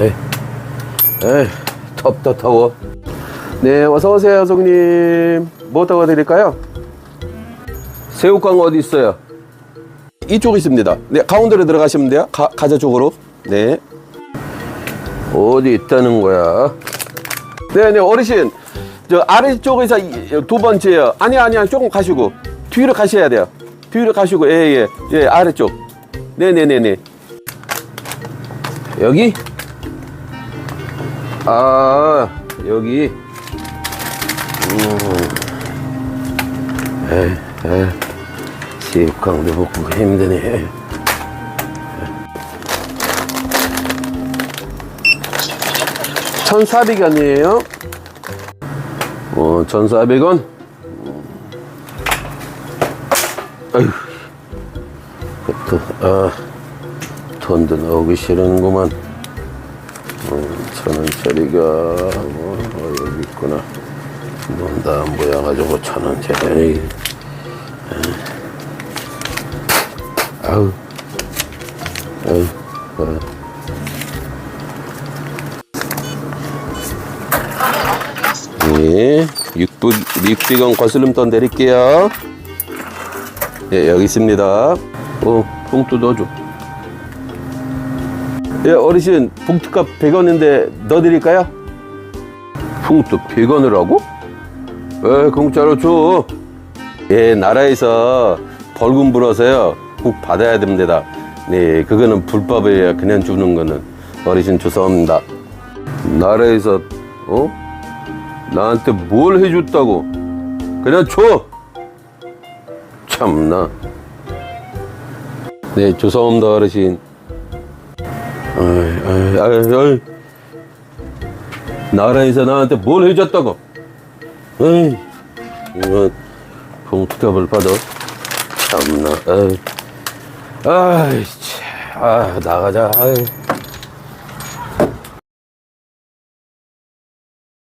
에이, 에이, 덥다 더워. 네, 어서 오세요, 손님. 뭐 도와드릴까요? 새우깡 어디 있어요? 이쪽 있습니다. 네, 가운데로 들어가시면 돼요. 가, 가자 쪽으로. 네. 어디 있다는 거야? 네, 네, 어르신. 저 아래쪽에서 이- 두 번째요. 아니, 아니야. 조금 가시고. 뒤로 가셔야 돼요. 뒤로 가시고. 예, 예. 예, 아래쪽. 네네네네. 여기? 아, 여기. 음. 에이, 에이. 새우깡도 먹고 힘드네. 천사백 원이에요. 어, 천사백 원. 아휴, 아, 돈도 나오기 싫은구만. 어, 천 원짜리가, 뭐, 어, 여기 있구나. 뭔다 안 보여가지고 천 원짜리. 에이. 아우, 아우, 아. 예, 6분, 600원 거슬림돈 드릴게요. 예, 여기 있습니다. 어, 봉투 넣어줘. 예, 어르신, 봉투값 100원인데 넣어드릴까요? 봉투 100원이라고? 에, 공짜로 줘. 예, 나라에서 벌금 불어서요. 꼭 받아야 됩니다. 네, 그거는 불법이에요. 그냥 주는 거는. 어르신 죄송합니다. 나라에서, 어? 나한테 뭘 해줬다고? 그냥 줘! 참나. 네, 죄송합니다, 어르신. 아이, 아이, 아이. 나라에서 나한테 뭘 해줬다고? 에이, 이거 봉투값을 받아. 참나, 에이. 아이, 참. 아, 나가자, 아이.